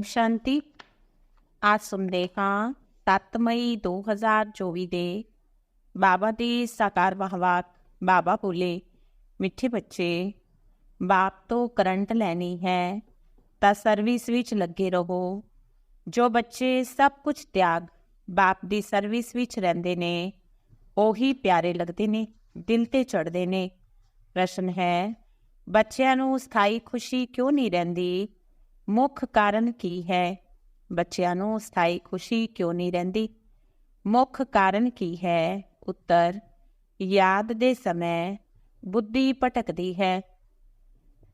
ਓਮ ਸ਼ਾਂਤੀ। ਅੱਜ ਸੁਣਦੇ ਹਾਂ 7 ਮਈ 2024 ਦੇ ਬਾਬਾ ਦੀ ਸਾਕਾਰ ਬਹਵਾਤ ਬਾਬਾ ਬੋਲੇ, ਮਿੱਠੇ ਬੱਚੇ, ਬਾਪ ਤੋਂ ਕਰੰਟ ਲੈਣੀ ਹੈ, ਤਾਂ ਸਰਵਿਸ ਵਿੱਚ ਲੱਗੇ ਰਹੋ। ਜੋ ਬੱਚੇ ਸਭ ਕੁਝ ਤਿਆਗ, ਬਾਪ ਦੀ ਸਰਵਿਸ ਵਿੱਚ ਰਹਿੰਦੇ ਨੇ, ਉਹੀ ਪਿਆਰੇ ਲੱਗਦੇ ਨੇ, ਦਿਲ ਤੇ ਚੜਦੇ ਨੇ। ਪ੍ਰਸ਼ਨ ਹੈ, ਬੱਚਿਆਂ ਨੂੰ ਸਥਾਈ ਖੁਸ਼ੀ ਕਿਉਂ ਨਹੀਂ ਰਹਿੰਦੀ? ਮੁੱਖ ਕਾਰਨ ਕੀ ਹੈ? ਬੱਚਿਆਂ ਨੂੰ ਸਥਾਈ ਖੁਸ਼ੀ ਕਿਉਂ ਨਹੀਂ ਰਹਿੰਦੀ? ਮੁੱਖ ਕਾਰਨ ਕੀ ਹੈ? ਉੱਤਰ, ਯਾਦ ਦੇ ਸਮੇਂ ਬੁੱਧੀ ਭਟਕਦੀ ਹੈ।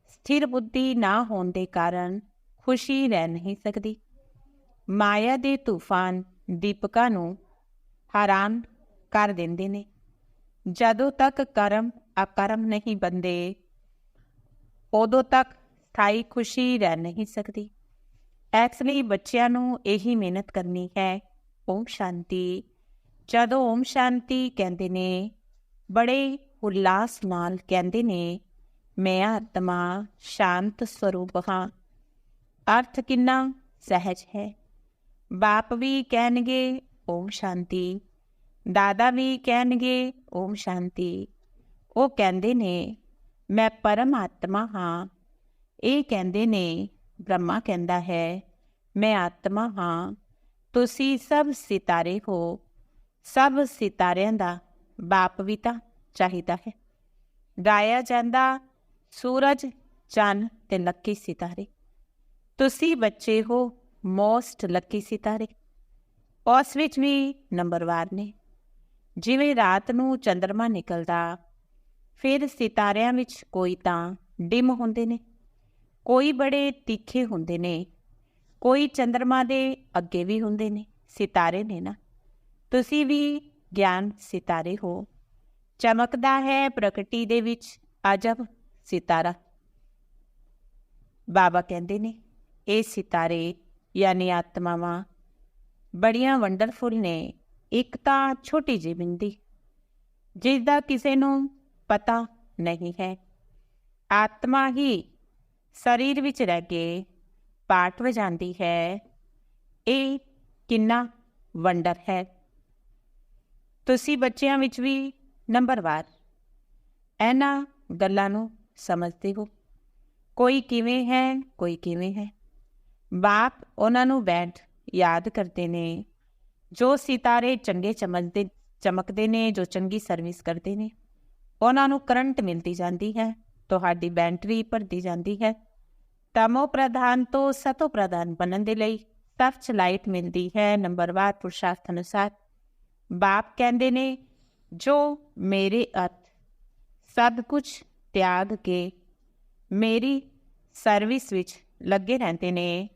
ਸਥਿਰ ਬੁੱਧੀ ਨਾ ਹੋਣ ਦੇ ਕਾਰਨ ਖੁਸ਼ੀ ਰਹਿ ਨਹੀਂ ਸਕਦੀ। ਮਾਇਆ ਦੇ ਤੂਫਾਨ ਦੀਪਕਾਂ ਨੂੰ ਹੈਰਾਨ ਕਰ ਦਿੰਦੇ ਨੇ। ਜਦੋਂ ਤੱਕ ਕਰਮ ਅਕਰਮ ਨਹੀਂ ਬੰਦੇ, ਉਦੋਂ ਤੱਕ ਸਥਾਈ ਖੁਸ਼ੀ ਰਹਿ ਨਹੀਂ ਸਕਦੀ। ਇਸ ਲਈ ਬੱਚਿਆਂ ਨੂੰ ਇਹੀ ਮਿਹਨਤ ਕਰਨੀ ਹੈ, ਓਮ ਸ਼ਾਂਤੀ। ਜਦੋਂ ਓਮ ਸ਼ਾਂਤੀ ਕਹਿੰਦੇ ਨੇ, ਬੜੇ ਉਲਾਸ ਨਾਲ ਕਹਿੰਦੇ ਨੇ, ਮੈਂ ਆਤਮਾ ਸ਼ਾਂਤ ਸਰੂਪ ਹਾਂ। ਅਰਥ ਕਿੰਨਾ ਸਹਿਜ ਹੈ। ਬਾਪ ਵੀ ਕਹਿਣਗੇ, ਓਮ ਸ਼ਾਂਤੀ। ਦਾਦਾ ਵੀ ਕਹਿਣਗੇ, ਓਮ ਸ਼ਾਂਤੀ। ਉਹ ਕਹਿੰਦੇ ਨੇ, ਮੈਂ ਪਰਮਾਤਮਾ ਹਾਂ। ਇਹ ਕਹਿੰਦੇ ਨੇ, ਬ੍ਰਹਮਾ ਕਹਿੰਦਾ ਹੈ, ਮੈਂ ਆਤਮਾ ਹਾਂ, ਤੁਸੀਂ ਸਭ ਸਿਤਾਰੇ ਹੋ, ਸਭ ਸਿਤਾਰਿਆਂ ਦਾ ਬਾਪ ਵੀ ਤਾਂ ਚਾਹੀਦਾ ਹੈ। ਗਾਇਆ ਜਾਂਦਾ ਸੂਰਜ, ਚੰਨ ਤੇ ਲੱਕੀ ਸਿਤਾਰੇ। ਤੁਸੀਂ ਬੱਚੇ ਹੋ, ਮੋਸਟ ਲੱਕੀ ਸਿਤਾਰੇ। ਉਸ ਵਿੱਚ ਵੀ ਨੰਬਰਵਾਰ ਨੇ। ਜਿਵੇਂ ਰਾਤ ਨੂੰ ਚੰ드ਰਮਾ ਨਿਕਲਦਾ, ਫਿਰ ਸਿਤਾਰਿਆਂ ਵਿੱਚ ਕੋਈ ਤਾਂ ਡਿਮ ਹੁੰਦੇ ਨੇ। ਕੋਈ ਬੜੇ ਤਿੱਖੇ ਹੁੰਦੇ ਨੇ, ਕੋਈ ਚੰ드ਰਮਾ ਦੇ ਅੱਗੇ ਵੀ ਹੁੰਦੇ ਨੇ, ਸਿਤਾਰੇ ਨੇ ਨਾ। ਤੁਸੀਂ ਵੀ ਗਿਆਨ ਸਿਤਾਰੇ ਹੋ। ਚਮਕਦਾ ਹੈ ਪ੍ਰਕਿਰਤੀ ਦੇ ਵਿੱਚ ਅਜਬ ਸਿਤਾਰਾ। ਬਾਬਾ ਕਹਿੰਦੇ ਨੇ, ਇਹ ਸਿਤਾਰੇ ਯਾਨੀ ਆਤਮਾਵਾਂ ਬੜੀਆਂ ਵੰਡਰਫੁਲ ਨੇ, ਇੱਕ ਤਾਂ ਛੋਟੀ ਜਿਹੀ ਬਿੰਦੀ ਜਿਸ ਦਾ ਕਿਸੇ ਨੂੰ ਪਤਾ ਨਹੀਂ ਹੈ। ਆਤਮਾ ਹੀ ਸਰੀਰ ਵਿੱਚ ਰਹਿ ਕੇ ਪਾਠ ਵਜਾਉਂਦੀ ਹੈ। ਇਹ ਕਿੰਨਾ ਵੰਡਰ ਹੈ। ਤੁਸੀਂ ਬੱਚਿਆਂ ਵਿੱਚ ਵੀ ਨੰਬਰਵਾਰ ਇਹਨਾਂ ਗੱਲਾਂ ਨੂੰ ਸਮਝਦੇ ਹੋ। ਕੋਈ ਕਿਵੇਂ ਹੈ, ਕੋਈ ਕਿਵੇਂ ਹੈ। ਬਾਪ ਉਹਨਾਂ ਨੂੰ ਬੈਠ ਯਾਦ ਕਰਦੇ ਨੇ, ਜੋ ਸਿਤਾਰੇ ਚੰਗੇ ਚਮਕਦੇ ਚਮਕਦੇ ਨੇ, ਜੋ ਚੰਗੀ ਸਰਵਿਸ ਕਰਦੇ ਨੇ। ਉਹਨਾਂ ਨੂੰ ਕਰੰਟ ਮਿਲਦੀ ਜਾਂਦੀ ਹੈ, ਤੁਹਾਡੀ ਬੈਟਰੀ ਭਰਦੀ ਜਾਂਦੀ ਹੈ। ਤਮੋ ਪ੍ਰਧਾਨ ਤੋਂ ਸਤੋ ਪ੍ਰਧਾਨ ਬਣਨ ਦੇ ਲਈ ਟਰਚ ਲਾਈਟ ਮਿਲਦੀ ਹੈ ਨੰਬਰ ਨੰਬਰਵਾਰ ਪੁਰਸ਼ਾਰਥ ਅਨੁਸਾਰ। ਬਾਪ ਕਹਿੰਦੇ ਨੇ, ਜੋ ਮੇਰੇ ਅਤ ਸਭ ਕੁਝ ਤਿਆਗ ਕੇ ਮੇਰੀ ਸਰਵਿਸ ਵਿੱਚ ਲੱਗੇ ਰਹਿੰਦੇ ਨੇ,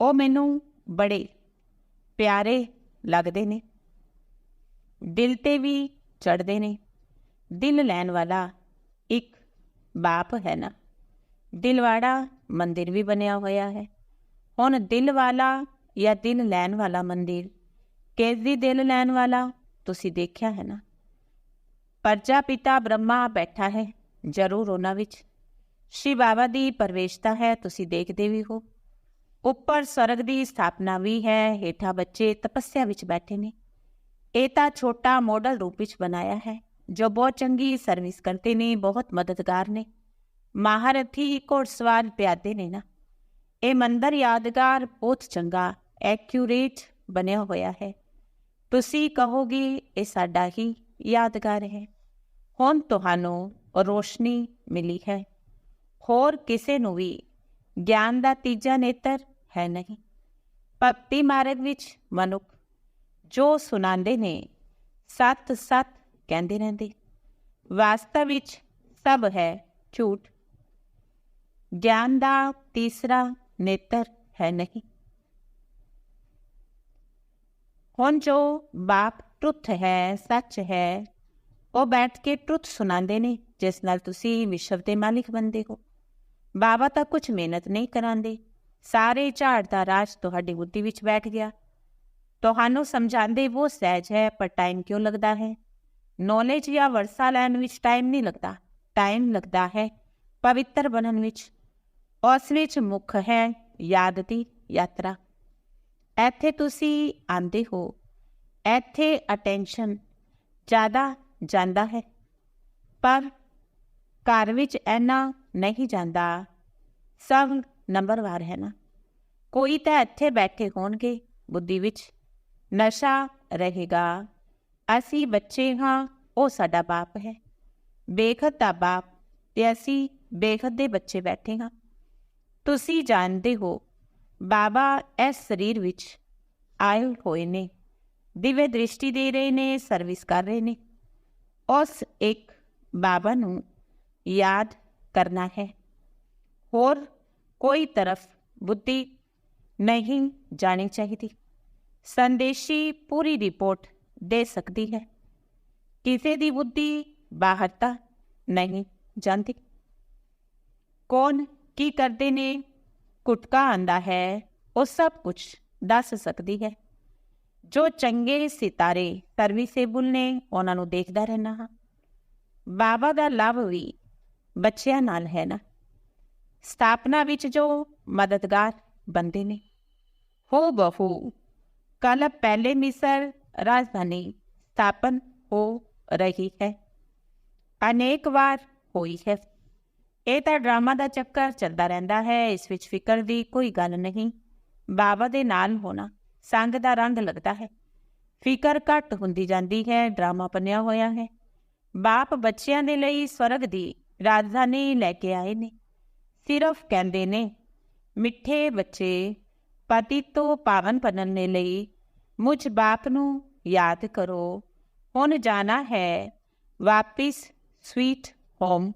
ਉਹ ਮੈਨੂੰ ਬੜੇ ਪਿਆਰੇ ਲੱਗਦੇ ਨੇ। ਦਿਲ ਤੇ ਵੀ ਚੜਦੇ ਨੇ। ਦਿਲ ਲੈਣ ਵਾਲਾ ਇੱਕ ਬਾਪ ਹੈ ਨਾ। ਦਿਲਵਾੜਾ ਮੰਦਿਰ ਵੀ ਬਣਿਆ ਹੋਇਆ ਹੈ। ਹੁਣ ਦਿਲ ਵਾਲਾ ਜਾਂ ਦਿਲ ਲੈਣ ਵਾਲਾ ਮੰਦਿਰ ਕਿਸ ਦੀ ਦਿਲ ਲੈਣ ਵਾਲਾ ਤੁਸੀਂ ਦੇਖਿਆ ਹੈ ਨਾ? ਪਰਜਾ ਪਿਤਾ ਬ੍ਰਹਮਾ ਬੈਠਾ ਹੈ ਜ਼ਰੂਰ ਉਹਨਾਂ ਵਿੱਚ। ਸ਼ਿਵ ਬਾਬਾ ਦੀ ਪਰਵੇਸ਼ਤਾ ਹੈ, ਤੁਸੀਂ ਦੇਖਦੇ ਵੀ ਹੋ। ਉੱਪਰ ਸਵਰਗ ਦੀ ਸਥਾਪਨਾ ਵੀ ਹੈ, ਹੇਠਾਂ ਬੱਚੇ ਤਪੱਸਿਆ ਵਿੱਚ ਬੈਠੇ ਨੇ। ਇਹ ਤਾਂ ਛੋਟਾ ਮਾਡਲ ਰੂਪ ਵਿੱਚ ਬਣਾਇਆ ਹੈ, ਜੋ ਬਹੁਤ ਚੰਗੀ ਸਰਵਿਸ ਕਰਦੇ ਨੇ, ਬਹੁਤ ਮਦਦਗਾਰ ਨੇ। ਮਹਾਰਥੀ ਘੋੜਸਵਾਰ ਪਿਆਦੇ ਨੇ ਨਾ। ਇਹ ਮੰਦਰ ਯਾਦਗਾਰ ਬਹੁਤ ਚੰਗਾ ਐਕਿਊਰੇਟ ਬਣਿਆ ਹੋਇਆ ਹੈ। ਤੁਸੀਂ ਕਹੋਗੇ ਇਹ ਸਾਡਾ ਹੀ ਯਾਦਗਾਰ ਹੈ। ਹੁਣ ਤੁਹਾਨੂੰ ਰੋਸ਼ਨੀ ਮਿਲੀ ਹੈ। ਹੋਰ ਕਿਸੇ ਨੂੰ ਵੀ ਗਿਆਨ ਦਾ ਤੀਜਾ ਨੇਤਰ ਹੈ ਨਹੀਂ। ਭਗਤੀ ਮਾਰਗ ਵਿੱਚ ਮਨੁੱਖ ਜੋ ਸੁਣਾਉਂਦੇ ਨੇ ਸਤ ਸਤ ਕਹਿੰਦੇ ਰਹਿੰਦੇ। ਵਾਸਤਵ ਵਿੱਚ ਸਭ ਹੈ ਝੂਠ। ਗਿਆਨ ਦਾ ਤੀਸਰਾ ਨੇਤਰ ਹੈ ਨਹੀਂ। ਹੁਣ ਜੋ ਬਾਪ ਟਰੁੱਥ ਹੈ, ਸੱਚ ਹੈ, ਉਹ ਬੈਠ ਕੇ ਟਰੁੱਥ ਸੁਣਾਉਂਦੇ ਨੇ, ਜਿਸ ਨਾਲ ਤੁਸੀਂ ਵਿਸ਼ਵ ਦੇ ਮਾਲਿਕ ਬਣਦੇ ਹੋ। ਬਾਬਾ ਤਾਂ ਕੁਝ ਮਿਹਨਤ ਨਹੀਂ ਕਰਾਂਦੇ ਸਾਰੇ ਝਾੜ ਦਾ ਰਾਜ ਤੁਹਾਡੀ ਬੁੱਧੀ ਵਿੱਚ ਬੈਠ ਗਿਆ। ਤੁਹਾਨੂੰ ਸਮਝਾਉਂਦੇ ਉਹ ਸਹਿਜ ਹੈ, ਪਰ ਟਾਈਮ ਕਿਉਂ ਲੱਗਦਾ ਹੈ? ਨੌਲੇਜ ਜਾਂ ਵਰਸਾ ਲੈਣ ਵਿੱਚ ਟਾਈਮ ਨਹੀਂ ਲੱਗਦਾ। ਟਾਈਮ ਲੱਗਦਾ ਹੈ ਪਵਿੱਤਰ ਬਣਨ ਵਿੱਚ। ਉਸ ਵਿੱਚ ਮੁੱਖ ਹੈ ਯਾਦ ਦੀ ਯਾਤਰਾ। ਇੱਥੇ ਤੁਸੀਂ ਆਂਦੇ ਹੋ, ਇੱਥੇ ਅਟੈਂਸ਼ਨ ਜ਼ਿਆਦਾ ਜਾਂਦਾ ਹੈ, ਪਰ ਘਰ ਵਿੱਚ ਐਨਾ ਨਹੀਂ ਜਾਂਦਾ। ਸਭ ਨੰਬਰਵਾਰ ਹੈ ਨਾ। ਕੋਈ ਤਾਂ ਇੱਥੇ ਬੈਠੇ ਹੋਣਗੇ ਬੁੱਧੀ ਵਿੱਚ, ਨਸ਼ਾ ਰਹੇਗਾ। ਅਸੀਂ ਬੱਚੇ ਹਾਂ, ਉਹ ਸਾਡਾ ਬਾਪ ਹੈ। ਬੇਖਤ ਦਾ ਬਾਪ ਤੇ ਅਸੀਂ ਬੇਖਤ ਦੇ ਬੱਚੇ ਬੈਠੇ ਹਾਂ। ਤੁਸੀਂ ਜਾਣਦੇ ਹੋ ਬਾਬਾ ਇਸ ਸਰੀਰ ਵਿੱਚ ਆਏ ਹੋਏ ਨੇ ਦਿਵੇ ਦ੍ਰਿਸ਼ਟੀ ਦੇ ਰਹੇ ਨੇ ਸਰਵਿਸ ਕਰ ਰਹੇ ਨੇ ਉਸ ਇੱਕ ਬਾਬਾ ਨੂੰ ਯਾਦ ਕਰਨਾ ਹੈ ਹੋਰ ਕੋਈ ਤਰਫ ਬੁੱਧੀ ਨਹੀਂ ਜਾਣੀ ਚਾਹੀਦੀ ਸੰਦੇਸ਼ੀ ਪੂਰੀ ਰਿਪੋਰਟ ਦੇ ਸਕਦੀ ਹੈ ਕਿਸੇ ਦੀ ਬੁੱਧੀ ਬਾਹਰ ਤਾਂ ਨਹੀਂ ਜਾਂਦੀ ਕੌਣ ਕੀ ਕਰਦੇ ਨੇ? ਕੁਟਕਾ ਆਂਦਾ ਹੈ। ਉਹ ਸਭ ਕੁਝ ਦੱਸ ਸਕਦੀ ਹੈ। ਜੋ ਚੰਗੇ ਸਿਤਾਰੇ ਸਰਵਿਸੇਬਲ ਨੇ ਉਹਨਾਂ ਨੂੰ ਦੇਖਦਾ ਰਹਿਣਾ ਹਾਂ। ਬਾਬਾ ਦਾ ਲਵ ਵੀ ਬੱਚਿਆਂ ਨਾਲ ਹੈ ਨਾ। ਸਥਾਪਨਾ ਵਿੱਚ ਜੋ ਮਦਦਗਾਰ ਬੰਦੇ ਨੇ। ਹੋ ਬਹੂ ਕੱਲ ਪਹਿਲੇ ਮਿਸਰ ਰਾਜਧਾਨੀ ਸਥਾਪਨ ਹੋ ਰਹੀ ਹੈ। ਅਨੇਕ ਵਾਰ ਹੋਈ ਹੈ। ਇਹ ਤਾਂ ਡਰਾਮਾ ਦਾ ਚੱਕਰ ਚੱਲਦਾ ਰਹਿੰਦਾ ਹੈ, ਇਸ ਵਿੱਚ ਫਿਕਰ ਦੀ ਕੋਈ ਗੱਲ ਨਹੀਂ। ਬਾਬਾ ਦੇ ਨਾਲ ਹੋਣਾ, ਸੰਗ ਦਾ ਰੰਗ ਲੱਗਦਾ ਹੈ। ਫਿਕਰ ਘੱਟ ਹੁੰਦੀ ਜਾਂਦੀ ਹੈ, ਡਰਾਮਾ ਪੰਨਿਆ ਹੋਇਆ ਹੈ। ਬਾਪ ਬੱਚਿਆਂ ਦੇ ਲਈ ਸਵਰਗ ਦੀ ਰਾਜਧਾਨੀ ਲੈ ਕੇ ਆਏ ਨੇ। ਸਿਰਫ ਕਹਿੰਦੇ ਨੇ, ਮਿੱਠੇ ਬੱਚੇ, ਪਤੀ ਤੋਂ ਪਾਵਨ ਬਣਨ ਦੇ ਲਈ ਮੁਝ ਬਾਪ ਨੂੰ ਯਾਦ ਕਰੋ। ਹੁਣ ਜਾਣਾ ਹੈ ਵਾਪਿਸ ਸਵੀਟ ਹੋਮ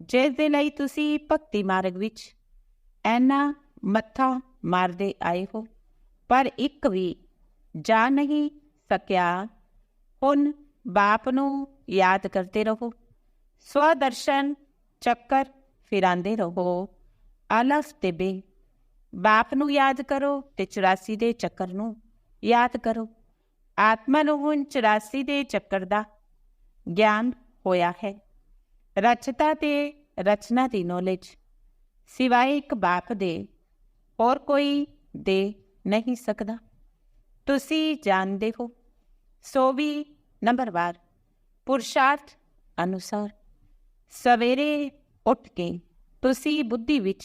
ਜਿਸ ਦੇ ਲਈ ਤੁਸੀਂ ਭਗਤੀ ਮਾਰਗ ਵਿੱਚ ਐਨਾ ਮੱਥਾ ਮਾਰਦੇ ਆਏ ਹੋ, ਪਰ ਇੱਕ ਵੀ ਜਾ ਨਹੀਂ ਸਕਿਆ, ਹੁਣ ਬਾਪ ਨੂੰ ਯਾਦ ਕਰਦੇ ਰਹੋ, ਸਵਦਰਸ਼ਨ ਚੱਕਰ ਫਿਰਾਂਦੇ ਰਹੋ ਅਲਫ ਤੇ ਬੇ ਬਾਪ ਨੂੰ ਯਾਦ ਕਰੋ ਤੇ 84 ਦੇ ਚੱਕਰ ਨੂੰ ਯਾਦ ਕਰੋ। ਆਤਮਾ ਨੂੰ ਹੁਣ 84 ਦੇ ਚੱਕਰ ਦਾ ਗਿਆਨ ਹੋਇਆ ਹੈ। ਰਚਤਾ ਤੇ ਰਚਨਾ ਦੀ ਨੌਲੇਜ ਸਿਵਾਏ ਇੱਕ ਬਾਪ ਦੇ ਹੋਰ ਕੋਈ ਦੇ ਨਹੀਂ ਸਕਦਾ। ਤੁਸੀਂ ਜਾਣਦੇ ਹੋ, ਸੋ ਵੀ ਨੰਬਰ ਵਾਰ ਪੁਰਸ਼ਾਰਥ ਅਨੁਸਾਰ, ਸਵੇਰੇ ਉੱਠ ਕੇ ਤੁਸੀਂ ਬੁੱਧੀ ਵਿੱਚ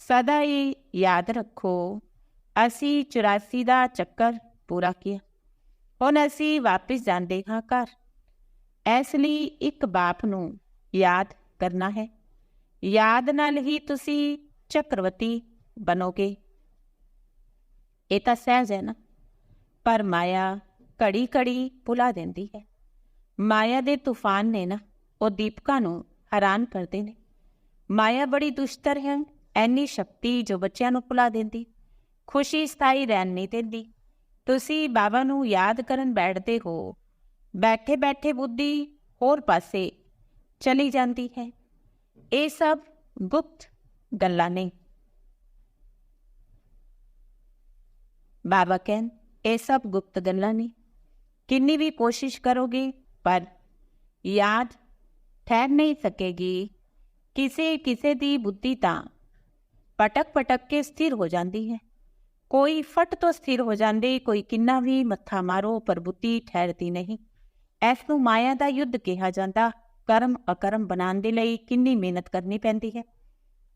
ਸਦਾ ਹੀ ਯਾਦ ਰੱਖੋ, ਅਸੀਂ 84 ਦਾ ਚੱਕਰ ਪੂਰਾ ਕੀਤਾ ਹੁਣ ਅਸੀਂ ਵਾਪਸ ਜਾਂਦੇ ਹਾਂ ਘਰ। ਇਸ ਲਈ ਇੱਕ ਬਾਪ ਨੂੰ ਯਾਦ ਕਰਨਾ ਹੈ। ਯਾਦ ਨਾਲ ਹੀ ਤੁਸੀਂ ਚੱਕਰਵਤੀ ਬਣੋਗੇ। ਇਹ ਤਾਂ ਸਹਿਜ ਹੈ ਨਾ। ਪਰ ਮਾਇਆ ਘੜੀ ਘੜੀ ਭੁਲਾ ਦਿੰਦੀ ਹੈ। ਮਾਇਆ ਦੇ ਤੂਫਾਨ ਨੇ ਨਾ, ਉਹ ਦੀਪਕਾਂ ਨੂੰ ਹੈਰਾਨ ਕਰਦੇ ਨੇ। ਮਾਇਆ ਬੜੀ ਦੁਸ਼ਤਰ ਹੈ, ਐਨੀ ਸ਼ਕਤੀ ਜੋ ਬੱਚਿਆਂ ਨੂੰ ਭੁਲਾ ਦਿੰਦੀ। ਖੁਸ਼ੀ ਸਥਾਈ ਰਹਿਣ ਨਹੀਂ ਦਿੰਦੀ। ਤੁਸੀਂ ਬਾਬਾ ਨੂੰ ਯਾਦ ਕਰਨ ਬੈਠਦੇ ਹੋ। ਬੈਠੇ ਬੈਠੇ ਬੁੱਧੀ ਹੋਰ ਪਾਸੇ ਚਲੀ ਜਾਂਦੀ ਹੈ। ਇਹ ਸਭ ਗੁਪਤ ਗੱਲਾਂ ਨੇ। ਬਾਬਾ ਕਹਿੰ ਇਹ ਸਭ ਗੁਪਤ ਗੱਲਾਂ ਨੇ। ਕਿੰਨੀ ਵੀ ਕੋਸ਼ਿਸ਼ ਕਰੋਗੇ, ਪਰ ਯਾਦ ਠਹਿਰ ਨਹੀਂ ਸਕੇਗੀ। ਕਿਸੇ ਕਿਸੇ ਦੀ ਬੁੱਧੀ ਤਾਂ ਪਟਕ ਪਟਕ ਕੇ ਸਥਿਰ ਹੋ ਜਾਂਦੀ ਹੈ। ਕੋਈ ਫਟ ਤੋਂ ਸਥਿਰ ਹੋ ਜਾਂਦੀ, ਕੋਈ ਕਿੰਨਾ ਵੀ ਮੱਥਾ ਮਾਰੋ, ਪਰ ਬੁੱਧੀ ਠਹਿਰਦੀ ਨਹੀਂ। ਇਸ ਨੂੰ ਮਾਇਆ ਦਾ ਯੁੱਧ ਕਿਹਾ ਜਾਂਦਾ। ਕਰਮ, ਅਕਰਮ ਬਣਾਉਣ ਦੇ ਲਈ ਕਿੰਨੀ ਮਿਹਨਤ ਕਰਨੀ ਪੈਂਦੀ ਹੈ?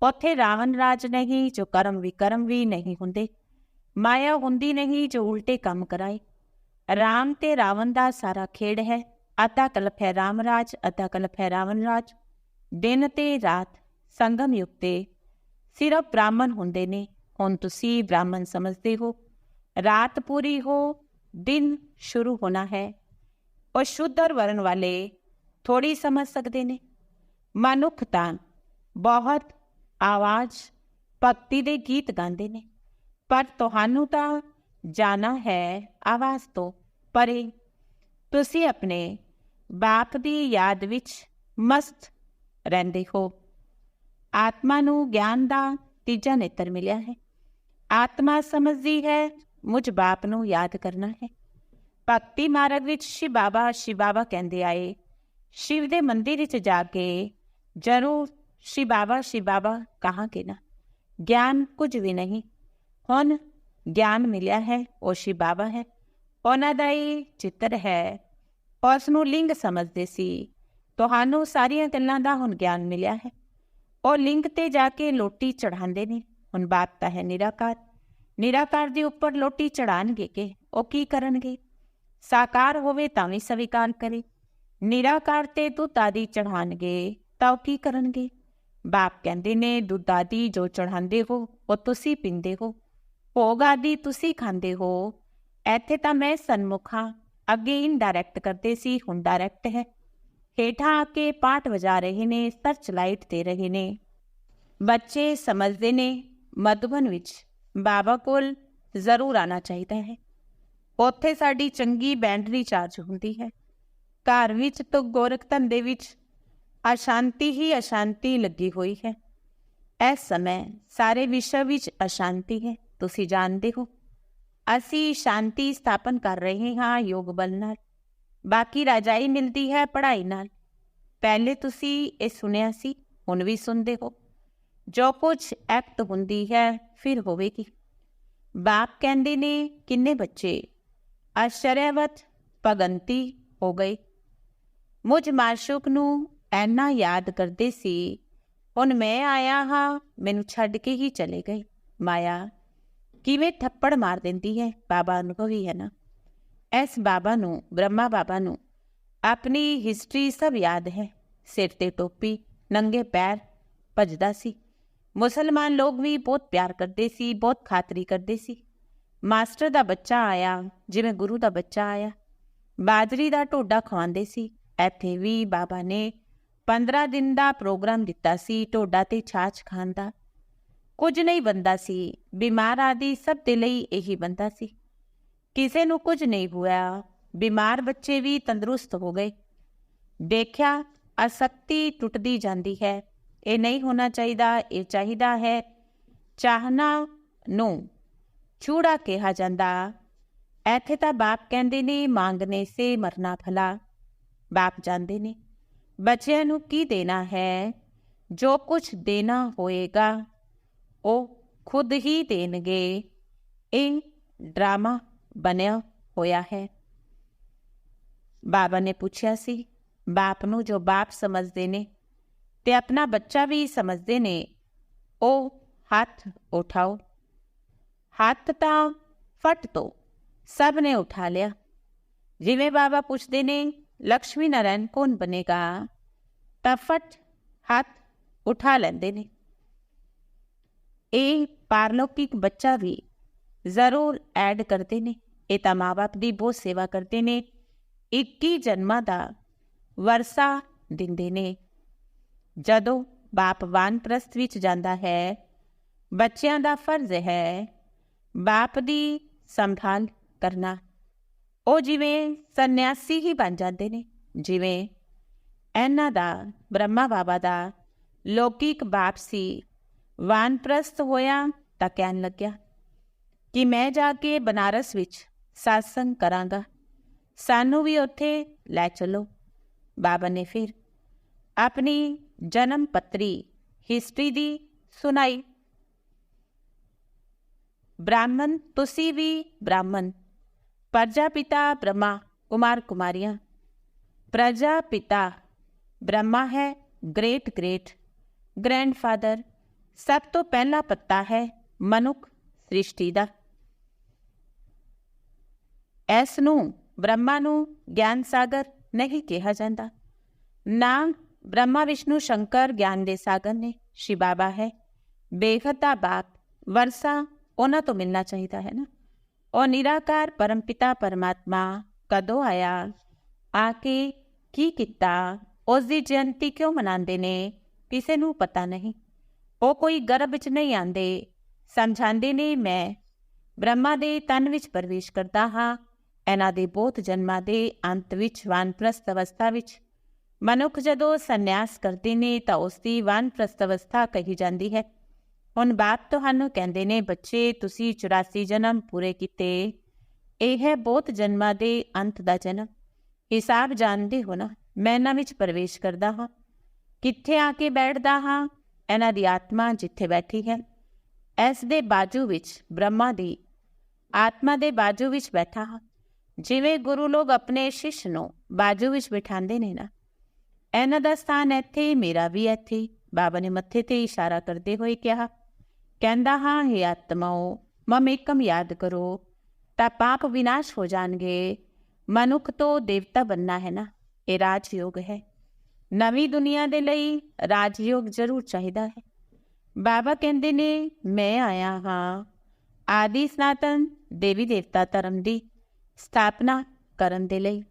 ਉੱਥੇ ਰਾਵਣ ਰਾਜ ਨਹੀਂ, ਜੋ ਕਰਮ ਵਿਕਰਮ ਵੀ ਨਹੀਂ ਹੁੰਦੇ। ਮਾਇਆ ਹੁੰਦੀ ਨਹੀਂ, ਜੋ ਉਲਟੇ ਕੰਮ ਕਰਾਏ। ਰਾਮ ਤੇ ਰਾਵਣ ਦਾ ਸਾਰਾ ਖੇਡ ਹੈ। ਅਤਾ ਕਲਪ ਹੈ ਰਾਮ ਰਾਜ ਅਤਾ ਕਲਪ ਹੈ ਰਾਵਣ ਰਾਜ। ਦਿਨ ਤੇ ਰਾਤ ਸੰਗਮ ਯੁਕਤੇ ਸਿਰਫ ਬ੍ਰਾਹਮਣ ਹੁੰਦੇ ਨੇ। ਹੁਣ ਤੁਸੀਂ ਬ੍ਰਾਹਮਣ ਸਮਝਦੇ ਹੋ। ਰਾਤ ਪੂਰੀ ਹੋ, ਦਿਨ ਸ਼ੁਰੂ ਹੋਣਾ ਹੈ। ਉਹ ਸ਼ੁੱਧਰ ਵਰਨ ਵਾਲੇ ਥੋੜੀ ਸਮਝ ਸਕਦੇ ਨੇ। ਮਨੁੱਖ ਤਾਂ ਬਹੁਤ ਆਵਾਜ਼, ਭਗਤੀ ਦੇ ਗੀਤ ਗਾਉਂਦੇ ਨੇ। ਪਰ ਤੁਹਾਨੂੰ ਤਾਂ ਜਾਣਾ ਹੈ ਆਵਾਜ਼ ਤੋਂ ਪਰੇ। ਤੁਸੀਂ ਆਪਣੇ ਬਾਪ ਦੀ ਯਾਦ ਵਿੱਚ ਮਸਤ ਰਹਿੰਦੇ ਹੋ। ਆਤਮਾ ਨੂੰ ਗਿਆਨ ਦਾ ਤੀਜਾ ਨੇਤਰ ਮਿਲਿਆ ਹੈ। ਆਤਮਾ ਸਮਝਦੀ ਹੈ, ਮੁਝ ਬਾਪ ਨੂੰ ਯਾਦ ਕਰਨਾ ਹੈ। ਭਗਤੀ ਮਾਰਗ ਵਿੱਚ ਸ਼ਿਵ ਬਾਬਾ ਸ਼ਿਵ ਬਾਬਾ ਕਹਿੰਦੇ ਆਏ ਸ਼ਿਵ ਦੇ ਮੰਦਿਰ ਵਿੱਚ ਜਾ ਕੇ ਜਰੂਰ ਸ਼ਿਵ ਬਾਬਾ ਸ਼ਿਵ ਬਾਬਾ ਕਹਾਂ ਨਾ। ਗਿਆਨ ਕੁਝ ਵੀ ਨਹੀਂ। ਹੁਣ ਗਿਆਨ ਮਿਲਿਆ ਹੈ, ਉਹ ਸ਼ਿਵ ਬਾਬਾ ਹੈ। ਉਹਨਾਂ ਦਾ ਹੀ ਚਿੱਤਰ ਹੈ। ਉਸ ਨੂੰ ਲਿੰਗ ਸਮਝਦੇ ਸੀ। ਤੁਹਾਨੂੰ ਸਾਰੀਆਂ ਗੱਲਾਂ ਦਾ ਹੁਣ ਗਿਆਨ ਮਿਲਿਆ ਹੈ। ਉਹ ਲਿੰਗ ਤੇ ਜਾ ਕੇ ਲੋਟੀ ਚੜਾਉਂਦੇ ਨੇ। ਹੁਣ ਬਾਤ ਤਾਂ ਹੈ ਨਿਰਾਕਾਰ। ਨਿਰਾਕਾਰ ਦੇ ਉੱਪਰ ਲੋਟੀ ਚੜਾਣਗੇ ਕਿ ਉਹ ਕੀ ਕਰਨਗੇ? ਸਾਕਾਰ ਹੋਵੇ ਤਾਂ ਵੀ ਸਵੀਕਾਰ ਕਰੇ। ਨਿਰਾਕਾਰ ਤੇ ਦੁੱਧ ਆਦਿ ਚੜਾਣਗੇ ਤਾਂ ਉਹ ਕੀ ਕਰਨਗੇ? ਬਾਪ ਕਹਿੰਦੇ ਨੇ, ਦੁੱਧ ਆਦਿ ਜੋ ਚੜਾਉਂਦੇ ਹੋ, ਉਹ ਤੁਸੀਂ ਪੀਂਦੇ ਹੋ। ਭੋਗ ਆਦਿ ਤੁਸੀਂ ਖਾਂਦੇ ਹੋ। ਇੱਥੇ ਤਾਂ ਮੈਂ ਸਨਮੁਖਾਂ ਅੱਗੇ ਇਨਡਾਇਰੈਕਟ ਕਰਦੇ ਸੀ, ਹੁਣ ਡਾਇਰੈਕਟ ਹੈ। ਹੇਠਾਂ ਆ ਕੇ ਪਾਠ ਵਜਾ ਰਹੇ ਨੇ ਸਰਚ ਲਾਈਟ ਦੇ ਰਹੇ ਨੇ। ਬੱਚੇ ਸਮਝਦੇ ਨੇ, ਮਧੂਬਨ ਵਿੱਚ ਬਾਬਾ ਕੋਲ ਜ਼ਰੂਰ ਆਣਾ ਚਾਹੀਦਾ ਹੈ। ਉੱਥੇ ਸਾਡੀ ਚੰਗੀ ਬੈਂਡਰੀ ਚਾਰਜ ਹੁੰਦੀ ਹੈ। ਘਰ ਵਿੱਚ ਤੋਂ ਗੋਰਖ ਧੰਦੇ ਵਿੱਚ ਅਸ਼ਾਂਤੀ ਹੀ ਅਸ਼ਾਂਤੀ ਲੱਗੀ ਹੋਈ ਹੈ। ਇਸ ਸਮੇਂ ਸਾਰੇ ਵਿਸ਼ਵ ਵਿੱਚ ਅਸ਼ਾਂਤੀ ਹੈ। ਤੁਸੀਂ ਜਾਣਦੇ ਹੋ, ਅਸੀਂ ਸ਼ਾਂਤੀ ਸਥਾਪਨ ਕਰ ਰਹੇ ਹਾਂ ਯੋਗ ਬਲ ਨਾਲ। ਬਾਕੀ ਰਾਜਾਈ ਮਿਲਦੀ ਹੈ ਪੜ੍ਹਾਈ ਨਾਲ। ਪਹਿਲੇ ਤੁਸੀਂ ਇਹ ਸੁਣਿਆ ਸੀ, ਹੁਣ ਵੀ ਸੁਣਦੇ ਹੋ। ਜੋ ਕੁਝ ਐਕਟ ਹੁੰਦੀ ਹੈ, ਫਿਰ ਹੋਵੇਗੀ। ਬਾਪ ਕਹਿੰਦੇ ਨੇ, ਕਿੰਨੇ ਬੱਚੇ? ਆਸ਼ਰਯਵਤ ਭਗੰਤੀ ਹੋ ਗਏ। ਮੁਝ ਮਾਸ਼ੂਕ ਨੂੰ ਐਨਾ ਯਾਦ ਕਰਦੇ ਸੀ, ਹੁਣ ਮੈਂ ਆਇਆ ਹਾਂ, ਮੈਨੂੰ ਛੱਡ ਕੇ ਹੀ ਚਲੇ ਗਏ। ਮਾਇਆ, ਕਿਵੇਂ ਥੱਪੜ ਮਾਰ ਦਿੰਦੀ ਹੈ ਬਾਬਾ ਅਨੁਭਵੀ, ਹੈ ਨਾ? ਐਸ ਬਾਬਾ ਨੂੰ, ਬ੍ਰਹਮਾ ਬਾਬਾ ਨੂੰ ਆਪਣੀ ਹਿਸਟਰੀ ਸਭ ਯਾਦ ਹੈ। ਸਿਰ ਤੇ ਟੋਪੀ, ਨੰਗੇ ਪੈਰ ਭਜਦਾ ਸੀ। ਮੁਸਲਮਾਨ ਲੋਕ ਵੀ ਬਹੁਤ ਪਿਆਰ ਕਰਦੇ ਸੀ, ਬਹੁਤ ਖਾਤਰੀ ਕਰਦੇ ਸੀ। ਮਾਸਟਰ ਦਾ ਬੱਚਾ ਆਇਆ, ਜਿਵੇਂ ਗੁਰੂ ਦਾ ਬੱਚਾ ਆਇਆ। ਬਾਜਰੀ ਦਾ ਢੋਡਾ ਖਵਾਉਂਦੇ ਸੀ। ਇੱਥੇ ਵੀ ਬਾਬਾ ਨੇ 15 ਦਿਨ ਦਾ ਪ੍ਰੋਗਰਾਮ ਦਿੱਤਾ ਸੀ ਢੋਡਾ ਤੇ ਛਾਛ ਖਾਣ ਦਾ। ਕੁਝ ਨਹੀਂ ਬੰਦਾ ਸੀ, ਬਿਮਾਰ ਆਦੀ ਸਭ ਦੇ ਲਈ ਇਹੀ ਬੰਦਾ ਸੀ। ਕਿਸੇ ਨੂੰ ਕੁਝ ਨਹੀਂ ਹੋਇਆ, ਬਿਮਾਰ ਬੱਚੇ ਵੀ ਤੰਦਰੁਸਤ ਹੋ ਗਏ। ਦੇਖਿਆ ਅਸਕਤੀ ਟੁੱਟਦੀ ਜਾਂਦੀ ਹੈ। ਇਹ ਨਹੀਂ ਹੋਣਾ ਚਾਹੀਦਾ, ਇਹ ਚਾਹੀਦਾ ਹੈ, ਚਾਹਨਾ ਨੂੰ ਛੂੜਾ ਕਿਹਾ ਜਾਂਦਾ। ਇੱਥੇ ਤਾਂ ਬਾਪ ਕਹਿੰਦੇ ਨੇ, ਮੰਗਨੇ ਸੇ ਮਰਨਾ ਭਲਾ। ਬਾਪ ਜਾਣਦੇ ਨੇ। ਬੱਚਿਆਂ ਨੂੰ ਕੀ ਦੇਣਾ ਹੈ? ਜੋ ਕੁਝ ਦੇਣਾ ਹੋਏਗਾ, ਉਹ ਖੁਦ ਹੀ ਦੇਣਗੇ। ਇਹ ਡਰਾਮਾ ਬਣਿਆ ਹੋਇਆ ਹੈ। ਬਾਬਾ ਨੇ ਪੁੱਛਿਆ ਸੀ, ਬਾਪ ਨੂੰ ਜੋ ਬਾਪ ਸਮਝਦੇ ਨੇ ਤੇ ਆਪਣਾ ਬੱਚਾ ਵੀ ਸਮਝਦੇ ਨੇ, ਉਹ ਹੱਥ ਉਠਾਓ। ਹੱਥ ਤਾਂ ਫਟ ਤੋਂ ਸਭ ਨੇ ਉਠਾ ਲਿਆ। ਜਿਵੇਂ ਬਾਬਾ ਪੁੱਛਦੇ ਨੇ ਲక్ష్ਮੀ ਨਾਰਾਇਣ ਕੌਣ ਬਨੇਗਾ ਤਾਂ ਫਟ ਹੱਥ ਉਠਾ ਲੈਂਦੇ ਨੇ ਇਹ ਪਾਰਲੌਕਿਕ ਬੱਚਾ ਵੀ ਜ਼ਰੂਰ ਐਡ ਕਰਦੇ ਨੇ ਇਹ ਤਾਂ ਮਾਪੇ ਦੀ ਬਹੁਤ ਸੇਵਾ ਕਰਦੇ ਨੇ 21 ਜਨਮਾਂ ਦਾ ਵਰਸਾ ਦਿੰਦੇ ਨੇ ਜਦੋਂ ਬਾਪ ਵਾਨਪ੍ਰਸਥ ਵਿੱਚ ਜਾਂਦਾ ਹੈ ਬੱਚਿਆਂ ਦਾ ਫਰਜ਼ ਹੈ ਬਾਪ ਦੀ ਸੰਭਾਲ ਕਰਨਾ ਉਹ ਜਿਵੇਂ ਸੰਨਿਆਸੀ ਹੀ ਬਣ ਜਾਂਦੇ ਨੇ, ਜਿਵੇਂ ਇਹਨਾਂ ਦਾ, ਬ੍ਰਹਮਾ ਬਾਬਾ ਦਾ ਲੌਕਿਕ ਬਾਪ ਸੀ ਵਾਨਪ੍ਰਸਤ ਹੋਇਆ ਤਾਂ ਕਹਿਣ ਲੱਗਿਆ, ਕਿ ਮੈਂ ਜਾ ਕੇ ਬਨਾਰਸ ਵਿੱਚ satsang ਕਰਾਂਗਾ, ਸਾਨੂੰ ਵੀ ਉੱਥੇ ਲੈ ਚਲੋ। ਬਾਬਾ ਨੇ ਫਿਰ ਆਪਣੀ ਜਨਮ ਪੱਤਰੀ, ਹਿਸਟਰੀ ਦੀ ਸੁਣਾਈ। ਬ੍ਰਾਹਮਣ, ਤੁਸੀਂ ਵੀ ਬ੍ਰਾਹਮਣ ਪ੍ਰਜਾਪਿਤਾ ਬ੍ਰਹਮਾ, ਕੁਮਾਰ ਕੁਮਾਰੀਆਂ। ਪ੍ਰਜਾਪਿਤਾ ਬ੍ਰਹਮਾ ਹੈ, ਗ੍ਰੇਟ ਗ੍ਰੇਟ। ਗ੍ਰੈਂਡਫਾਦਰ ਸਭ ਤੋਂ ਪਹਿਲਾ ਪੱਤਾ ਹੈ, ਮਨੁੱਖ ਸ੍ਰਿਸ਼ਟੀ ਦਾ। ਇਸ ਨੂੰ ਬ੍ਰਹਮਾ ਨੂੰ ਗਿਆਨ ਸਾਗਰ ਨਹੀਂ ਕਿਹਾ ਜਾਂਦਾ। ਨਾ ਬ੍ਰਹਮਾ ਵਿਸ਼ਨੂੰ ਸ਼ੰਕਰ ਗਿਆਨ ਦੇ ਸਾਗਰ ਨੇ ਸ਼ਿਵ ਬਾਬਾ ਹੈ। ਬੇਖਤ ਦਾ ਬਾਪ, ਵਰਸਾ ਉਹਨਾਂ ਤੋਂ ਮਿਲਣਾ ਚਾਹੀਦਾ ਹੈ ਨਾ। ਉਹ ਨਿਰਾਕਾਰ ਪਰਮਪਿਤਾ ਪਰਮਾਤਮਾ ਕਦੋਂ ਆਇਆ? ਆ ਕੇ ਕੀ ਕੀਤਾ? ਉਸ ਦੀ ਜਯੰਤੀ ਕਿਉਂ ਮਨਾਉਂਦੇ ਨੇ? ਕਿਸੇ ਨੂੰ ਪਤਾ ਨਹੀਂ। ਉਹ ਕੋਈ ਗਰਭ ਵਿੱਚ ਨਹੀਂ ਆਂਦੇ ਸਮਝਾਉਂਦੇ ਨੇ, ਮੈਂ ਬ੍ਰਹਮਾ ਦੇ ਤਨ ਵਿੱਚ ਪ੍ਰਵੇਸ਼ ਕਰਦਾ ਹਾਂ। ਇਹਨਾਂ ਦੇ ਬਹੁਤ ਜਨਮਾਂ ਦੇ ਅੰਤ ਵਿੱਚ ਵਾਨਪ੍ਰਸਥ ਅਵਸਥਾ ਵਿੱਚ। ਮਨੁੱਖ ਜਦੋਂ ਸੰਨਿਆਸ ਕਰਦੇ ਨੇ ਤਾਂ ਉਸ ਦੀ ਵਾਨਪ੍ਰਸਥ ਅਵਸਥਾ ਕਹੀ ਜਾਂਦੀ ਹੈ। ਹੁਣ ਬਾਪ ਤੁਹਾਨੂੰ ਕਹਿੰਦੇ ਨੇ, ਬੱਚੇ ਤੁਸੀਂ 84 ਜਨਮ ਪੂਰੇ ਕੀਤੇ। ਇਹ ਹੈ ਬਹੁਤ ਜਨਮਾਂ ਦੇ ਅੰਤ ਦਾ ਜਨਮ। ਹਿਸਾਬ ਜਾਣਦੇ ਹੋ ਨਾ, ਮੈਂ ਇਹਨਾਂ ਵਿੱਚ ਪ੍ਰਵੇਸ਼ ਕਰਦਾ ਹਾਂ। ਕਿੱਥੇ ਆ ਕੇ ਬੈਠਦਾ ਹਾਂ? ਇਹਨਾਂ ਦੀ ਆਤਮਾ ਜਿੱਥੇ ਬੈਠੀ ਹੈ। ਇਸ ਦੇ ਬਾਜੂ ਵਿੱਚ ਬ੍ਰਹਮਾ ਦੀ ਆਤਮਾ ਦੇ ਬਾਜੂ ਵਿੱਚ ਬੈਠਾ ਹਾਂ। ਜਿਵੇਂ ਗੁਰੂ ਲੋਕ ਆਪਣੇ ਸ਼ਿਸ਼ ਨੂੰ ਬਾਜੂ ਵਿੱਚ ਬਿਠਾਉਂਦੇ ਨੇ ਨਾ। ਇਹਨਾਂ ਦਾ ਸਥਾਨ ਇੱਥੇ, ਮੇਰਾ ਵੀ ਇੱਥੇ। ਬਾਬਾ ਨੇ ਮੱਥੇ ਤੇ ਇਸ਼ਾਰਾ ਕਰਦੇ ਹੋਏ ਕਿਹਾ ਕਹਿੰਦਾ ਹਾਂ हे ਆਤਮਾਓ ਮਮ ਏਕਮ ਯਾਦ ਕਰੋ, ਤਾਂ ਪਾਪ ਵਿਨਾਸ਼ ਹੋ ਜਾਣਗੇ, ਮਨੁੱਖ ਤੋਂ ਦੇਵਤਾ ਬੰਨਾ ਹੈ ਨਾ, ਇਹ ਰਾਜਯੋਗ ਹੈ। ਨਵੀਂ ਦੁਨੀਆ ਦੇ ਲਈ ਰਾਜਯੋਗ ਜ਼ਰੂਰ ਚਾਹੀਦਾ ਹੈ। ਬਾਬਾ ਕਹਿੰਦੇ ਨੇ, ਮੈਂ ਆਇਆ ਹਾਂ, ਆਦਿ ਸਨਾਤਨ ਦੇਵੀ ਦੇਵਤਾ ਧਰਮ ਦੀ ਸਥਾਪਨਾ ਕਰਨ ਦੇ ਲਈ,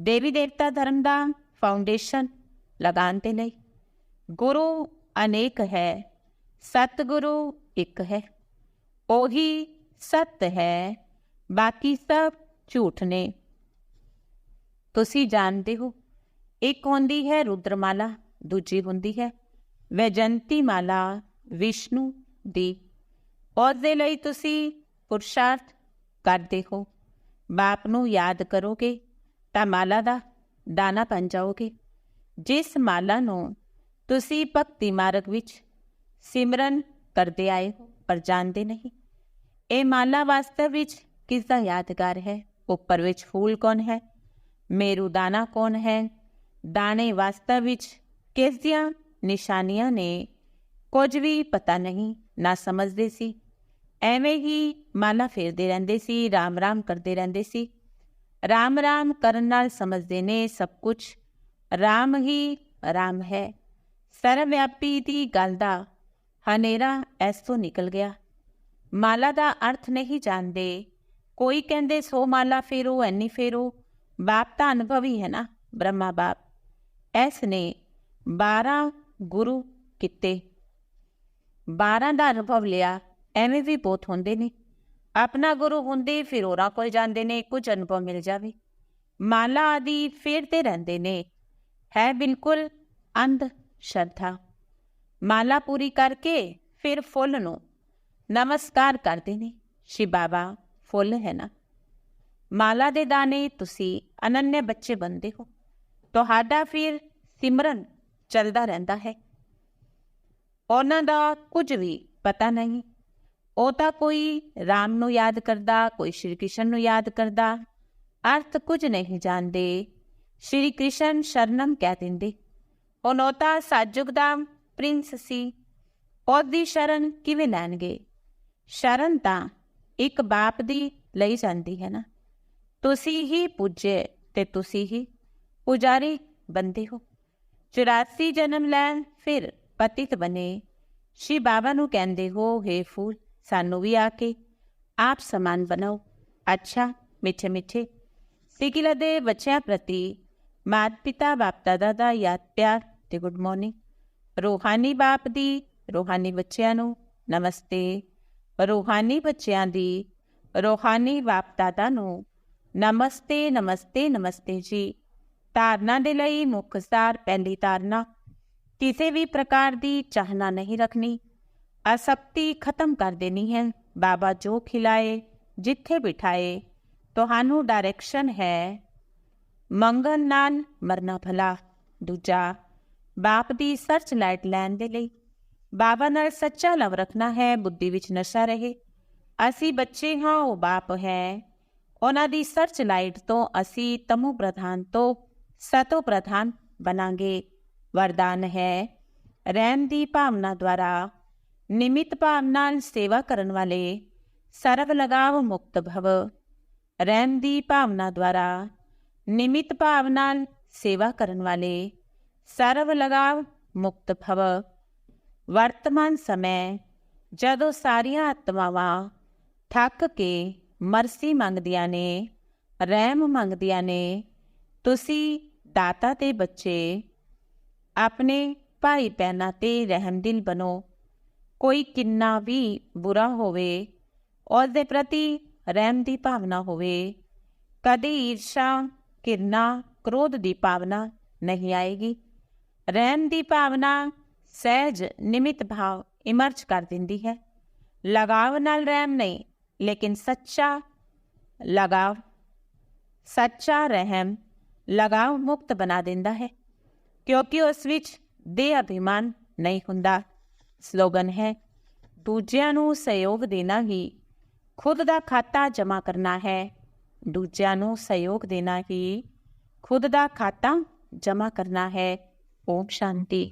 ਦੇਵੀ ਦੇਵਤਾ ਧਰਮ ਦਾ ਫਾਊਂਡੇਸ਼ਨ ਲਗਾਉਣ ਦੇ ਲਈ। ਗੁਰੂ ਅਨੇਕ ਹੈ ਸਤਿਗੁਰੂ ਇੱਕ ਹੈ, ਉਹੀ ਸਤ ਹੈ, ਬਾਕੀ ਸਭ ਝੂਠ ਨੇ। ਤੁਸੀਂ ਜਾਣਦੇ ਹੋ, ਇੱਕ ਹੁੰਦੀ ਹੈ ਰੁਦਰਮਾਲਾ, ਦੂਜੀ ਹੁੰਦੀ ਹੈ ਵੈਜੰਤੀ ਮਾਲਾ ਵਿਸ਼ਨੂੰ ਦੀ। ਉਸ ਦੇ ਲਈ ਤੁਸੀਂ ਪੁਰਸ਼ਾਰਥ ਕਰਦੇ ਹੋ। ਬਾਪ ਨੂੰ ਯਾਦ ਕਰੋਗੇ, ਤਾਂ ਮਾਲਾ ਦਾ ਦਾਣਾ ਬਣ ਜਾਓਗੇ। ਜਿਸ ਮਾਲਾ ਨੂੰ ਤੁਸੀਂ ਭਗਤੀ ਮਾਰਗ ਵਿੱਚ ਸਿਮਰਨ ਕਰਦੇ ਆਏ ਹੋ, ਪਰ ਜਾਣਦੇ ਨਹੀਂ। ਇਹ ਮਾਲਾ ਵਾਸਤਵ ਵਿੱਚ ਕਿਸ ਦਾ ਯਾਦਗਾਰ ਹੈ? ਉੱਪਰ ਵਿੱਚ ਫੂਲ ਕੌਣ ਹੈ? ਮੇਰੂ ਦਾਣਾ ਕੌਣ ਹੈ? ਦਾਣੇ ਵਾਸਤਵ ਵਿੱਚ ਕਿਸ ਦੀਆਂ ਨਿਸ਼ਾਨੀਆਂ ਨੇ? ਕੁਝ ਵੀ ਪਤਾ ਨਹੀਂ, ਨਾ ਸਮਝਦੇ ਸੀ। ਐਵੇਂ ਹੀ ਮਾਲਾ ਫੇਰਦੇ ਰਹਿੰਦੇ ਸੀ, ਰਾਮ ਰਾਮ ਕਰਦੇ ਰਹਿੰਦੇ ਸੀ। ਰਾਮ ਰਾਮ ਕਰਨ ਨਾਲ ਸਮਝਦੇ ਨੇ ਸਭ ਕੁਝ। ਰਾਮ ਹੀ ਰਾਮ ਹੈ। ਸਰਵਵਿਆਪੀ ਦੀ ਗੱਲ ਦਾ ਹਨੇਰਾ ਐਸ ਤੋਂ ਨਿਕਲ ਗਿਆ। ਮਾਲਾ ਦਾ ਅਰਥ ਨਹੀਂ ਜਾਣਦੇ। ਕੋਈ ਕਹਿੰਦੇ, ਸੋ ਮਾਲਾ ਫੇਰੋ, ਐਨੀ ਫੇਰੋ। ਬਾਪ ਤਾਂ ਅਨੁਭਵੀ ਹੈ ਨਾ, ਬ੍ਰਹਮਾ ਬਾਪ। ਐਸ ਨੇ 12 ਗੁਰੂ ਕਿਤੇ। 12 ਦਾ ਅਨੁਭਵ ਲਿਆ, ਐਵੇਂ ਵੀ ਬਹੁਤ ਹੁੰਦੇ ਨੇ। ਆਪਣਾ ਗੁਰੂ ਹੁੰਦੇ, ਫਿਰ ਹੋਰਾਂ ਕੋਲ ਜਾਂਦੇ ਨੇ, ਕੁਝ ਅਨੁਭਵ ਮਿਲ ਜਾਵੇ। ਮਾਲਾ ਆਦਿ ਫੇਰਦੇ ਰਹਿੰਦੇ ਨੇ। ਹੈ ਬਿਲਕੁਲ ਅੰਧ ਸ਼ਰਧਾ। ਮਾਲਾ ਪੂਰੀ ਕਰਕੇ ਫਿਰ ਫੁੱਲ ਨੂੰ ਨਮਸਕਾਰ ਕਰਦੇ ਨੇ। ਸ਼ਿਵ ਬਾਬਾ, ਫੁੱਲ ਹੈ ਨਾ। ਮਾਲਾ ਦੇ ਦਾਣੇ ਤੁਸੀਂ ਅਨੰਨਯ ਬੱਚੇ ਬੰਦੇ ਹੋ। ਤੁਹਾਡਾ ਫਿਰ ਸਿਮਰਨ ਚੱਲਦਾ ਰਹਿੰਦਾ ਹੈ। ਉਹਨਾਂ ਦਾ ਕੁਝ ਵੀ ਪਤਾ ਨਹੀਂ। ਉਹ ਤਾਂ ਕੋਈ ਰਾਮ ਨੂੰ ਯਾਦ ਕਰਦਾ, ਕੋਈ ਸ਼੍ਰੀ ਕ੍ਰਿਸ਼ਨ ਨੂੰ ਯਾਦ ਕਰਦਾ। ਅਰਥ ਕੁਝ ਨਹੀਂ ਜਾਣਦੇ। ਸ਼੍ਰੀ ਕ੍ਰਿਸ਼ਨ ਸ਼ਰਨਮ ਕਹਿ ਦਿੰਦੇ। ਉਹ ਤਾਂ ਸਾਜੁਗ ਦਾ ਪ੍ਰਿੰਸ ਸੀ। ਉਹਦੀ ਸ਼ਰਨ ਕਿਵੇਂ ਲੈਣਗੇ? ਸ਼ਰਨ ਤਾਂ ਇੱਕ ਬਾਪ ਦੀ ਲਈ ਜਾਂਦੀ ਹੈ ਨਾ। ਤੁਸੀਂ ਹੀ ਪੁੱਜੇ ਤੇ ਤੁਸੀਂ ਹੀ ਪੁਜਾਰੀ ਬੰਦੇ ਹੋ। 84 ਜਨਮ ਲੈਣ ਫਿਰ ਪਤਿਤ ਬਨੇ ਸ਼ੀ ਬਾਬਾ ਨੂੰ ਕਹਿੰਦੇ, ਹੋ, ਹੇ ਫੂਲ, ਸਾਨੂੰ ਵੀ ਆ ਕੇ ਆਪ ਸਮਾਨ ਬਣਾਓ। ਅੱਛਾ, ਮਿੱਠੇ ਮਿੱਠੇ। ਸਿਕਿਲਾ ਦੇ ਬੱਚਿਆਂ ਪ੍ਰਤੀ ਮਾਤ ਪਿਤਾ ਬਾਪ ਦਾਦਾ ਦਾ ਯਾਦ, ਪਿਆਰ ਤੇ ਗੁੱਡ ਮਾਰਨਿੰਗ। ਰੋਹਾਨੀ ਬਾਪ ਦੀ, ਰੋਹਾਨੀ ਬੱਚਿਆਂ ਨੂੰ, ਨਮਸਤੇ। ਰੋਹਾਨੀ ਬੱਚਿਆਂ ਦੀ, ਰੋਹਾਨੀ ਬਾਪ ਦਾਦਾ ਨੂੰ, ਨਮਸਤੇ ਨਮਸਤੇ ਨਮਸਤੇ ਜੀ। ਧਾਰਨਾ ਦੇ ਲਈ ਮੁੱਖ ਸਾਰ ਪਹਿਲੀ ਧਾਰਨਾ, ਕਿਸੇ ਵੀ ਪ੍ਰਕਾਰ ਦੀ ਚਾਹਨਾ ਨਹੀਂ ਰੱਖਣੀ। ਅਸਕਤੀ ਖਤਮ ਕਰ ਦੇਣੀ ਹੈ। ਬਾਬਾ ਜੋ ਖਿਲਾਏ, ਜਿੱਥੇ ਬਿਠਾਏ, ਤੁਹਾਨੂੰ ਡਾਇਰੈਕਸ਼ਨ ਹੈ। ਮੰਗਨ ਨਾਲ ਮਰਨਾ ਭਲਾ। ਦੂਜਾ ਬਾਪ ਦੀ ਸਰਚ ਲਾਈਟ ਲੈਣ ਦੇ ਲਈ ਬਾਬਾ ਨਾਲ ਸੱਚਾ ਲਵ ਰੱਖਣਾ ਹੈ ਬੁੱਧੀ ਵਿੱਚ ਨਸ਼ਾ ਰਹੇ ਅਸੀਂ ਬੱਚੇ ਹਾਂ ਉਹ ਬਾਪ ਹੈ ਉਹਨਾਂ ਦੀ ਸਰਚ ਲਾਈਟ ਤੋਂ ਅਸੀਂ ਤਮੋ ਪ੍ਰਧਾਨ ਤੋਂ ਸਤੋ ਪ੍ਰਧਾਨ ਬਣਾਂਗੇ ਵਰਦਾਨ ਹੈ ਰਹਿਣ ਦੀ ਭਾਵਨਾ ਦੁਆਰਾ ਨਿਮਿਤ ਭਾਵ ਨਾਲ ਸੇਵਾ ਕਰਨ ਵਾਲੇ ਸਰਵ ਲਗਾਵ ਮੁਕਤ ਭਵ ਰਹਿਣ ਦੀ ਭਾਵਨਾ ਦੁਆਰਾ ਨਿਮਿਤ ਭਾਵ ਨਾਲ ਸੇਵਾ ਕਰਨ ਵਾਲੇ ਸਰਵ ਲਗਾਵ ਮੁਕਤ ਭਵ। ਵਰਤਮਾਨ ਸਮੇਂ ਜਦੋਂ ਸਾਰੀਆਂ ਆਤਮਾਵਾਂ ਥੱਕ ਕੇ ਮਰਸੀ ਮੰਗਦੀਆਂ ਨੇ, ਰਹਿਮ ਮੰਗਦੀਆਂ ਨੇ, ਤੁਸੀਂ ਦਾਤਾ ਤੇ ਬੱਚੇ, ਆਪਣੇ ਭਾਈ ਪੈਨਾ ਤੇ ਰਹਿਮਦਿਲ ਬਨੋ ਕੋਈ ਕਿੰਨਾ ਵੀ ਬੁਰਾ ਹੋਵੇ ਉਸ ਦੇ ਪ੍ਰਤੀ ਰਹਿਮ ਦੀ ਭਾਵਨਾ ਹੋਵੇ, ਕਦੇ ਈਰਸ਼ਾ ਕਿਰਨਾ ਕ੍ਰੋਧ ਦੀ ਭਾਵਨਾ ਨਹੀਂ ਆਏਗੀ। ਰਹਿਮ ਦੀ ਭਾਵਨਾ ਸਹਿਜ ਨਿਮਿਤ ਭਾਵ ਇਮਰਜ ਕਰ ਦਿੰਦੀ ਹੈ। ਲਗਾਵ ਨਾਲ ਰਹਿਮ ਨਹੀਂ, ਲੇਕਿਨ ਸੱਚਾ ਲਗਾਵ, ਸੱਚਾ ਰਹਿਮ ਲਗਾਵ ਮੁਕਤ ਬਣਾ ਦਿੰਦਾ ਹੈ। ਕਿਉਂਕਿ ਉਸ ਵਿੱਚ ਦੇ ਅਭਿਮਾਨ ਨਹੀਂ ਹੁੰਦਾ। ਸਲੋਗਨ ਹੈ, ਦੂਜਿਆਂ ਨੂੰ ਸਹਿਯੋਗ ਦੇਣਾ ਹੀ ਖੁਦ ਦਾ ਖਾਤਾ ਜਮ੍ਹਾਂ ਕਰਨਾ ਹੈ। ਦੂਜਿਆਂ ਨੂੰ ਸਹਿਯੋਗ ਦੇਣਾ ਹੀ ਖੁਦ ਦਾ ਖਾਤਾ ਜਮ੍ਹਾਂ ਕਰਨਾ ਹੈ। ਓਮ ਸ਼ਾਂਤੀ